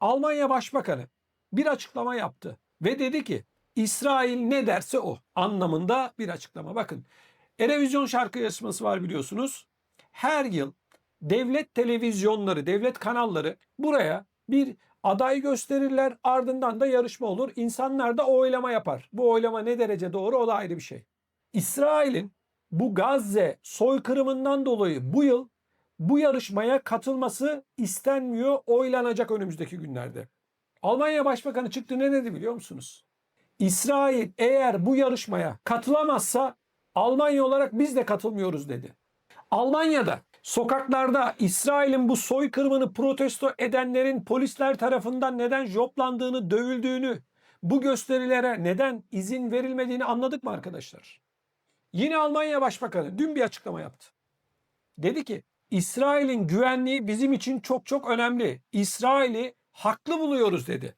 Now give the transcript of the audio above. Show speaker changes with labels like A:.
A: Almanya Başbakanı bir açıklama yaptı ve dedi ki İsrail ne derse o anlamında bir açıklama. Bakın Erevizyon şarkı yarışması var biliyorsunuz. Her yıl devlet televizyonları, devlet kanalları buraya bir aday gösterirler ardından da yarışma olur. İnsanlar da oylama yapar. Bu oylama ne derece doğru o da ayrı bir şey. İsrail'in bu Gazze soykırımından dolayı bu yıl bu yarışmaya katılması istenmiyor, oylanacak önümüzdeki günlerde. Almanya Başbakanı çıktı ne dedi biliyor musunuz? İsrail eğer bu yarışmaya katılamazsa Almanya olarak biz de katılmıyoruz dedi. Almanya'da sokaklarda İsrail'in bu soykırımını protesto edenlerin polisler tarafından neden joplandığını, dövüldüğünü, bu gösterilere neden izin verilmediğini anladık mı arkadaşlar? Yine Almanya Başbakanı dün bir açıklama yaptı. Dedi ki İsrail'in güvenliği bizim için çok çok önemli. İsrail'i haklı buluyoruz dedi.